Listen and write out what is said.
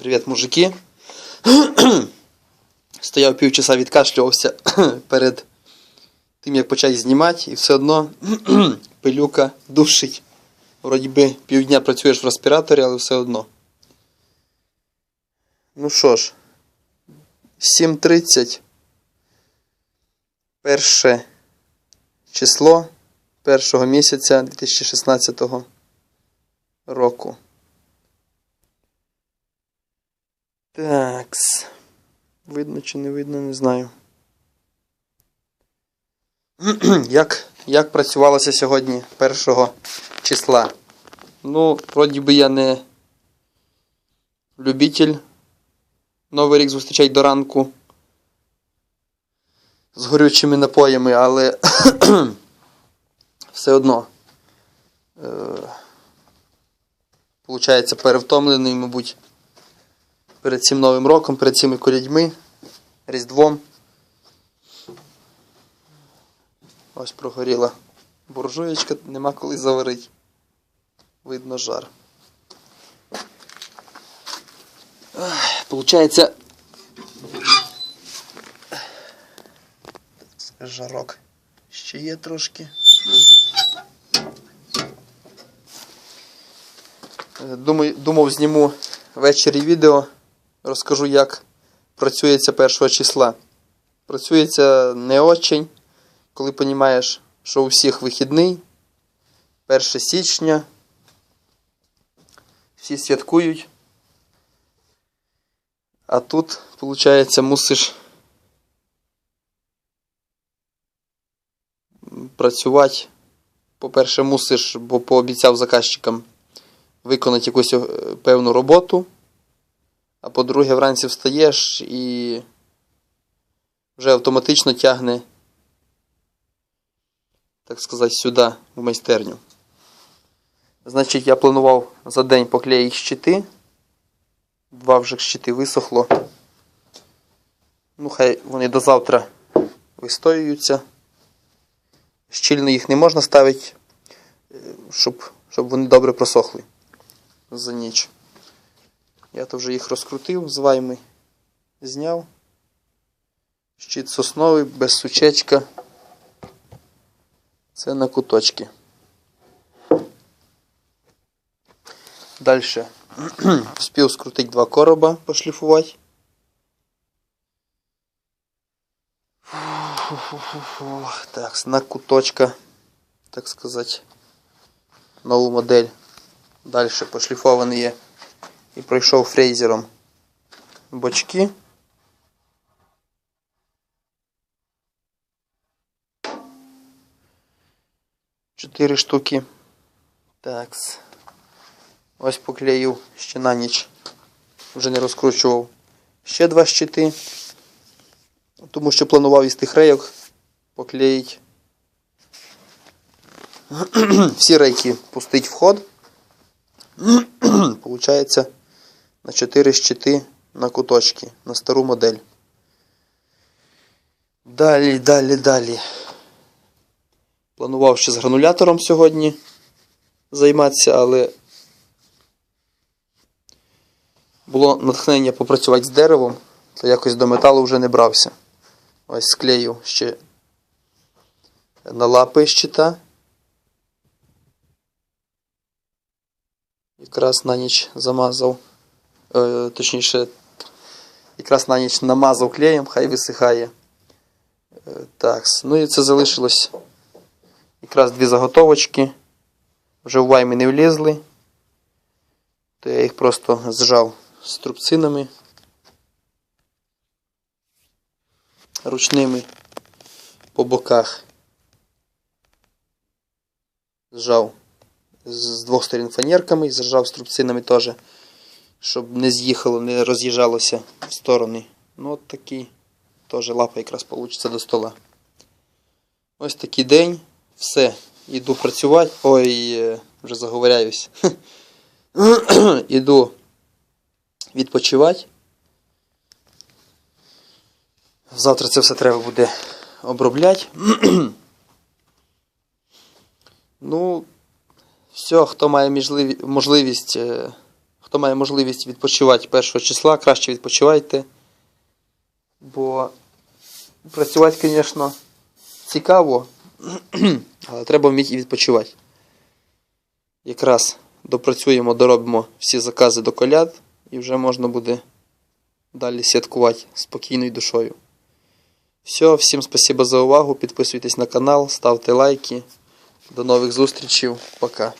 Привіт, мужики. Стояв півчаса відкашлювався перед тим, як почати знімати, і все одно пилюка душить. Вроді би півдня працюєш в респіраторі, але все одно. Ну що ж, 7.30. Перше число першого місяця 2016 року. Такс. Видно чи не видно, не знаю. як, як працювалося сьогодні першого числа? Ну, вроді би я не любитель Новий рік зустрічати до ранку з горючими напоями, але все одно. Е, Получається перевтомлений, мабуть перед цим Новим роком, перед цими колядьми, Різдвом. Ось прогоріла буржуєчка, нема коли заварити. Видно жар. Получається. Жарок ще є трошки. Думаю, думав, зніму ввечері відео, розкажу, як працюється першого числа. Працюється не очень, коли розумієш, що у всіх вихідний, 1 січня, всі святкують. А тут, виходить, мусиш працювати. По-перше, мусиш, бо пообіцяв заказчикам виконати якусь е, певну роботу. А по-друге, вранці встаєш і вже автоматично тягне, так сказати, сюди, в майстерню. Значить, я планував за день поклеїти щити. Два вже щити висохло. Ну, хай вони до завтра вистоюються. Щільно їх не можна ставити, е, щоб, щоб вони добре просохли за ніч. Я то вже їх розкрутив, з вайми зняв. Щит сосновий, без сучечка. Це на куточки. Далі встиг скрутити два короба, пошліфувати. Так, на куточка, так сказати, нову модель. Далі пошліфований є і пройшов фрезером бочки. Чотири штуки. Такс. Ось поклеїв ще на ніч. Вже не розкручував. Ще два щити. Тому що планував із тих рейок поклеїти. Всі рейки пустить в ход. Получається на 4 щити на куточки, на стару модель. Далі, далі, далі. Планував ще з гранулятором сьогодні займатися, але було натхнення попрацювати з деревом, то якось до металу вже не брався. Ось склею ще на лапи щита. Якраз на ніч замазав. Е, точніше, якраз на ніч намазав клеєм, хай висихає. Е, так, ну і це залишилось якраз дві заготовочки. Вже в ваймі не влізли. То я їх просто зжав струбцинами ручними по боках. Зжав з двох сторін фанерками і зажав струбцинами теж, щоб не з'їхало, не роз'їжджалося в сторони. Ну от такий теж лапа якраз вийде до стола. Ось такий день. Все. Іду працювати. Ой, е, вже заговоряюсь. Іду відпочивати. Завтра це все треба буде обробляти. ну, все, хто має можливість, е, хто має можливість відпочивати 1 числа, краще відпочивайте. Бо працювати, звісно, цікаво, але треба вміти і відпочивати. Якраз допрацюємо, доробимо всі закази до коляд і вже можна буде далі святкувати спокійною душою. Все, всім спасибо за увагу. Підписуйтесь на канал, ставте лайки. До нових зустрічей. Пока.